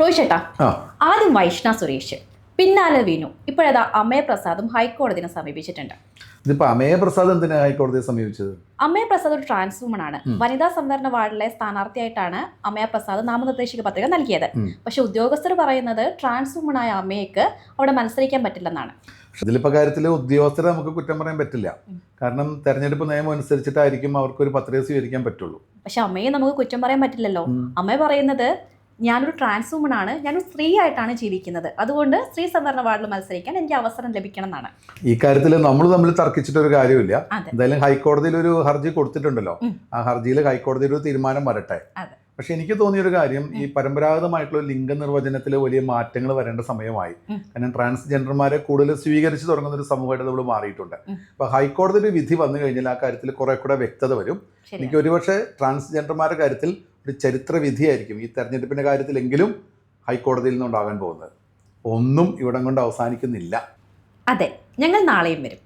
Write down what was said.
റോയ് ചേട്ടാ ആ. ആദ്യം വൈഷ്ണ സുരേഷ് പിന്നാലെ വീണു ഇപ്പോഴതാ അമയപ്രസാദും ഹൈക്കോടതിനെ സമീപിച്ചിട്ടുണ്ട്. ഇതിപ്പോ അമയപ്രസാദ് എന്തിനാ ഹൈക്കോടതിയെ സമീപിച്ചത്? അമയപ്രസാദ് ഒരു ട്രാൻസ്ഫോമൺ ആണ്. വനിതാ സംവരണ വാർഡിലെ സ്ഥാനാർത്ഥിയായിട്ടാണ് അമയപ്രസാദ് പ്രസാദ് നാമനിർദ്ദേശക പത്രിക നൽകിയത്. പക്ഷെ ഉദ്യോഗസ്ഥർ പറയുന്നത് ട്രാൻസ്ഫോമണായ അമ്മയ്ക്ക് അവിടെ മത്സരിക്കാൻ പറ്റില്ലെന്നാണ്. ഇതിലിപ്പോൾ ഇതിലിപ്പോ കാര്യത്തിൽ ഉദ്യോഗസ്ഥരെ നമുക്ക് കുറ്റം പറയാൻ പറ്റില്ല. കാരണം തെരഞ്ഞെടുപ്പ് നിയമം അനുസരിച്ചിട്ടായിരിക്കും അവർക്ക് ഒരു പത്രിക സ്വീകരിക്കാൻ പറ്റുള്ളൂ. പക്ഷെ അമ്മയെ നമുക്ക് കുറ്റം പറയാൻ പറ്റില്ലല്ലോ. അമ്മ പറയുന്നത് ഞാനൊരു ട്രാൻസ് വുമൺ ആണ്. ഞാനൊരു സ്ത്രീ ആയിട്ടാണ് ജീവിക്കുന്നത്. അതുകൊണ്ട് സ്ത്രീ സംവരണ വാർഡിൽ മത്സരിക്കാൻ എനിക്ക് അവസരം ലഭിക്കണം എന്നാണ് ഈ കാര്യത്തിൽ നമ്മൾ തമ്മിൽ തർക്കിച്ചിട്ടൊരു കാര്യമില്ല. എന്തായാലും ഹൈക്കോടതിയിൽ ഒരു ഹർജി കൊടുത്തിട്ടുണ്ടല്ലോ. ആ ഹർജിയിൽ ഹൈക്കോടതി ഒരു തീരുമാനം വരട്ടെ. പക്ഷെ എനിക്ക് തോന്നിയൊരു കാര്യം ഈ പരമ്പരാഗതമായിട്ടുള്ള ലിംഗ നിർവചനത്തിൽ വലിയ മാറ്റങ്ങൾ വരേണ്ട സമയമായി. കാരണം ട്രാൻസ്ജെൻഡർമാരെ കൂടുതൽ സ്വീകരിച്ചു തുടങ്ങുന്ന ഒരു സമൂഹമായിട്ട് നമ്മൾ മാറിയിട്ടുണ്ട്. അപ്പൊ ഹൈക്കോടതിയുടെ വിധി വന്നു കഴിഞ്ഞാൽ ആ കാര്യത്തിൽ കുറെ കൂടെ വ്യക്തത വരും. എനിക്ക് ഒരുപക്ഷെ ട്രാൻസ്ജെൻഡർമാരുടെ കാര്യത്തിൽ ഒരു ചരിത്ര വിധിയായിരിക്കും ഈ തെരഞ്ഞെടുപ്പിന്റെ കാര്യത്തിലെങ്കിലും ഹൈക്കോടതിയിൽ നിന്നുണ്ടാകാൻ പോകുന്നത്. ഒന്നും ഇവിടം കൊണ്ട് അവസാനിക്കുന്നില്ല. അതെ ഞങ്ങൾ നാളെയും വരും.